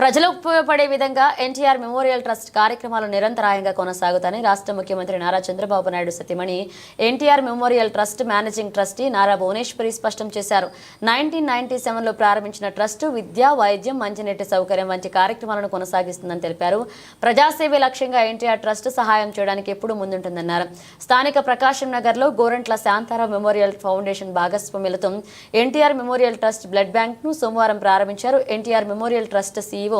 ప్రజలకు ఉపయోగపడే విధంగా ఎన్టీఆర్ మెమోరియల్ ట్రస్ట్ కార్యక్రమాలు నిరంతరాయంగా కొనసాగుతాయని రాష్ట్ర ముఖ్యమంత్రి నారా చంద్రబాబు నాయుడు సతీమణి NTR memorial trust managing trustee Nara Bhuvaneswari స్పష్టం చేశారు. నైన్టీన్ నైన్టీ సెవెన్లో ప్రారంభించిన ట్రస్ట్ విద్య వైద్యం మంచినీటి సౌకర్యం వంటి కార్యక్రమాలను కొనసాగిస్తుందని తెలిపారు. ప్రజాసేవే లక్ష్యంగా ఎన్టీఆర్ ట్రస్ట్ సహాయం చేయడానికి ఎప్పుడూ ముందుంటుందన్నారు. స్థానిక ప్రకాశం నగర్లో గోరంట్ల శాంతారావు మెమోరియల్ ఫౌండేషన్ భాగస్వామ్యులతో ఎన్టీఆర్ మెమోరియల్ ట్రస్ట్ బ్లడ్ బ్యాంక్ను సోమవారం ప్రారంభించారు. NTR memorial trust CEO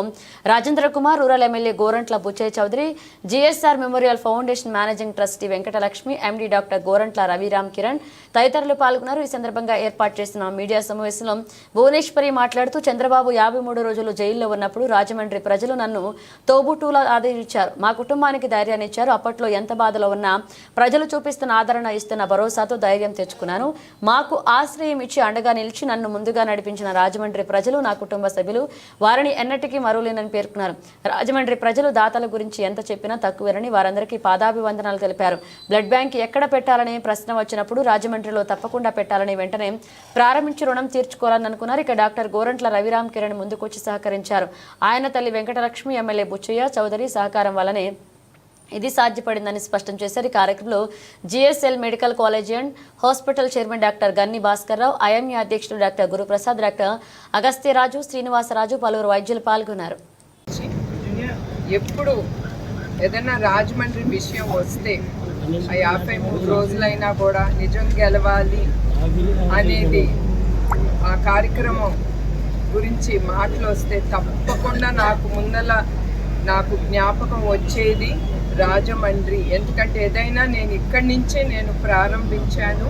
Rajendra Kumar rural MLA Gorantla Butchaiah Chowdary GSR memorial foundation managing trustee Venkatalakshmi MD doctor Gorantla Raviram Kiran తదితరులు పాల్గొన్నారు. ఈ సందర్భంగా ఏర్పాటు చేసిన మీడియా సమావేశంలో భువనేశ్వరి మాట్లాడుతూ చంద్రబాబు యాభై మూడు రోజులు జైల్లో ఉన్నప్పుడు రాజమండ్రి ప్రజలు నన్ను తోబుటూలా ఆదరించారు. మా కుటుంబానికి ధైర్యాన్ని ఇచ్చారు. అప్పట్లో ఎంత బాధలో ఉన్నా ప్రజలు చూపిస్తున్న ఆదరణ ఇస్తున్న భరోసాతో ధైర్యం తెచ్చుకున్నాను. మాకు ఆశ్రయం ఇచ్చి అండగా నిలిచి నన్ను ముందుగా నడిపించిన రాజమండ్రి ప్రజలు నా కుటుంబ సభ్యులు వారిని ఎన్నటికీ మరువలేనని పేర్కొన్నారు. రాజమండ్రి ప్రజలు దాతల గురించి ఎంత చెప్పినా తక్కువేనని వారందరికీ పాదాభివందనాలు తెలిపారు. బ్లడ్ బ్యాంక్ ఎక్కడ పెట్టాలనే ప్రశ్న వచ్చినప్పుడు రాజమండ్రిలో తప్పకుండా పెట్టాలని వెంటనే ప్రారంభించి రుణం తీర్చుకోవాలని అనుకున్నారు. ఇక డాక్టర్ గోరంట్ల రవిరామ్ కిరణ్ ముందుకొచ్చి సహకరించారు. ఆయన తల్లి వెంకటలక్ష్మి ఎమ్మెల్యే బుచ్చయ్య చౌదరి సహకారం వల్లనే ఇది సాధ్యపడిందని స్పష్టం చేశారు. ఈ కార్యక్రమంలో GSL medical college and hospital chairman doctor Ganni Bhaskar Rao IMA అధ్యక్షుడు డాక్టర్ గురుప్రసాద్ డాక్టర్ అగస్త్యరాజు శ్రీనివాసరాజు పలువురు వైద్యులు పాల్గొన్నారు. ఎప్పుడు ఏదైనా రాజమండ్రి విషయం వస్తే ఆ యాభై మూడు రోజులైనా కూడా నిజం గెలవాలి అనేది ఆ కార్యక్రమం గురించి మాటలు వస్తే తప్పకుండా నాకు ముందల నాకు జ్ఞాపకం వచ్చేది రాజమండ్రి. ఎందుకంటే ఏదైనా నేను ఇక్కడి నుంచే నేను ప్రారంభించాను.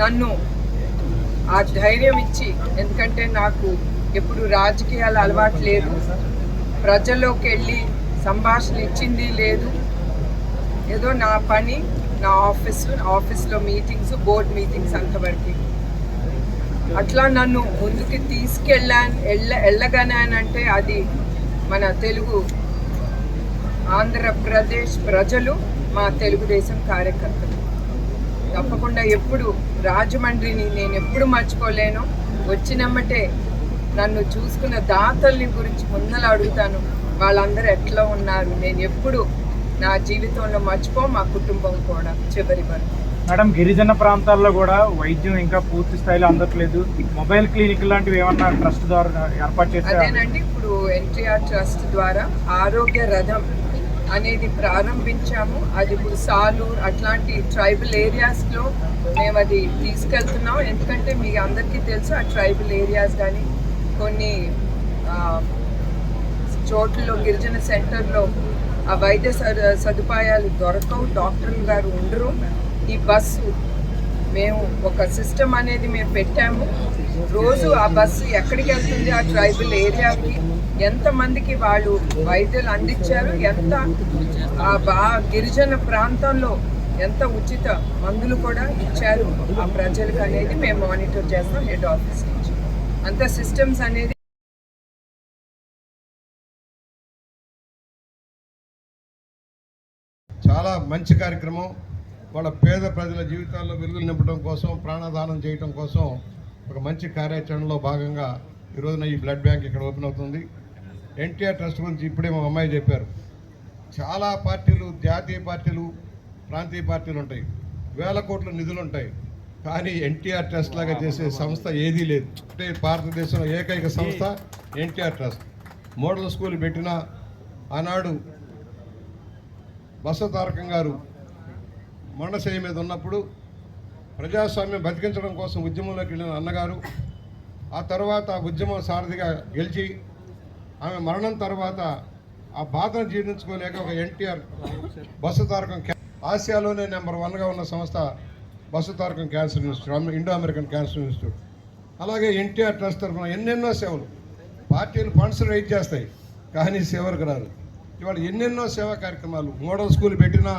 నన్ను ఆ ధైర్యం ఇచ్చి ఎందుకంటే నాకు ఎప్పుడు రాజకీయాలు అలవాటు లేదు. ప్రజల్లోకి వెళ్ళి సంభాషణ ఇచ్చింది లేదు. ఏదో నా పని నా ఆఫీస్ ఆఫీస్లో మీటింగ్స్ బోర్డ్ మీటింగ్స్ అంతవరకు. అట్లా నన్ను ముందుకి తీసుకెళ్ళాను వెళ్ళ వెళ్ళగానంటే అది మన తెలుగు ఆంధ్రప్రదేశ్ ప్రజలు మా తెలుగుదేశం కార్యకర్తలు. తప్పకుండా ఎప్పుడు రాజమండ్రిని నేను ఎప్పుడు మర్చిపోలేను. వచ్చినమ్మటే నన్ను చూసుకున్న దాతల్ని గురించి ముందర అడుగుతాను. వాళ్ళందరూ ఎట్లా ఉన్నారు? నేను ఎప్పుడు నా జీవితంలో మర్చిపో మా కుటుంబం కూడా చివరి వరకు. మేడం గిరిజన ప్రాంతాల్లో కూడా వైద్యం ఇంకా పూర్తి స్థాయిలో అందట్లేదు. మొబైల్ క్లినిక్ లాంటివి ఏమన్నా ట్రస్ట్ ద్వారా ఏర్పాటు చేస్తే అదేనండి ఇప్పుడు ఎన్టీఆర్ ట్రస్ట్ ద్వారా ఆరోగ్య రథం అనేది ప్రారంభించాము. అది ఇప్పుడు సాలూర్ అట్లాంటి ట్రైబల్ ఏరియాస్లో మేము అది తీసుకెళ్తున్నాం. ఎందుకంటే మీ అందరికీ తెలుసు ఆ ట్రైబల్ ఏరియాస్ కానీ కొన్ని చోట్లలో గిరిజన సెంటర్లో ఆ వైద్య సదు- సదుపాయాలు దొరకవు. డాక్టర్లు గారు ఉండరు. ఈ బస్సు మేము ఒక సిస్టమ్ అనేది మేము పెట్టాము. రోజు ఆ బస్సు ఎక్కడికి వెళ్తుంది? ఆ ట్రైబల్ ఏరియాకి ఎంతమందికి వాళ్ళు వైద్యులు అందించారు? ఎంత ఆ బా గిరిజన ప్రాంతంలో ఎంత ఉచిత మందులు కూడా ఇచ్చారు? ఆ ప్రజలకు అనేది మేము మానిటర్ చేస్తాం హెడ్ ఆఫీస్ నుంచి. అంత సిస్టమ్స్ అనేది చాలా మంచి కార్యక్రమం. వాళ్ళ పేద ప్రజల జీవితాల్లో వెలుగులు నింపడం కోసం ప్రాణదానం చేయడం కోసం ఒక మంచి కార్యాచరణలో భాగంగా ఈ రోజున ఈ బ్లడ్ బ్యాంక్ ఇక్కడ ఓపెన్ అవుతుంది. ఎన్టీఆర్ ట్రస్ట్ గురించి ఇప్పుడే మా అమ్మాయి చెప్పారు. చాలా పార్టీలు జాతీయ పార్టీలు ప్రాంతీయ పార్టీలు ఉంటాయి. వేల కోట్ల నిధులు ఉంటాయి. కానీ ఎన్టీఆర్ ట్రస్ట్ లాగా చేసే సంస్థ ఏదీ లేదు. అంటే భారతదేశంలో ఏకైక సంస్థ ఎన్టీఆర్ ట్రస్ట్. మోడల్ స్కూల్ పెట్టిన ఆనాడు బసవతారకం గారు మొండశయ్య మీద ఉన్నప్పుడు ప్రజాస్వామ్యం బతికించడం కోసం ఉద్యమంలోకి వెళ్ళిన అన్నగారు ఆ తర్వాత ఆ ఉద్యమం సారథిగా గెలిచి ఆమె మరణం తర్వాత ఆ బాధను జీర్ణించుకోలేక ఒక ఎన్టీఆర్ బస్సు తారకం ఆసియాలోనే నెంబర్ వన్గా ఉన్న సంస్థ Basavatarakam cancer institute Indo American cancer institute. అలాగే ఎన్టీఆర్ ట్రస్ట్ తరఫున ఎన్నెన్నో సేవలు పార్టీలు ఫండ్స్ రైట్ చేస్తాయి కానీ సేవలకు రాదు. ఇవాళ ఎన్నెన్నో సేవా కార్యక్రమాలు మోడల్ స్కూల్ పెట్టినా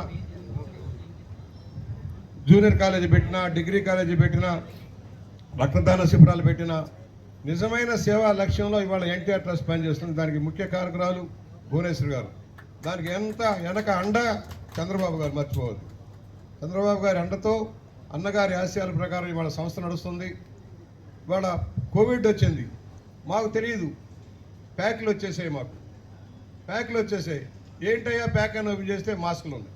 జూనియర్ కాలేజీ పెట్టినా డిగ్రీ కాలేజీ పెట్టినా రక్తదాన శిబిరాలు పెట్టినా నిజమైన సేవా లక్ష్యంలో ఇవాళ ఎన్టీఆర్ ట్రస్ట్ పనిచేస్తుంది. దానికి ముఖ్య కారకురాలు భువనేశ్వర్ గారు. దానికి ఎంత వెనక అండ చంద్రబాబు గారు మర్చిపోవద్దు. చంద్రబాబు గారి అండతో అన్నగారి ఆశయాల ప్రకారం ఇవాళ సంస్థ నడుస్తుంది. ఇవాళ కోవిడ్ వచ్చింది. మాకు తెలియదు ప్యాక్లు వచ్చేసాయి మాకు. ప్యాక్లు వచ్చేసాయి. ఏంటయ్యా ప్యాక్ అని ఓపెన్ చేస్తే మాస్కులు ఉన్నాయి.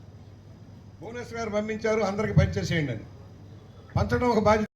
భువనేశ్వర్ గారు పంపించారు అందరికి పనిచేసేయండి అని. పంచడం ఒక బాధ్యత.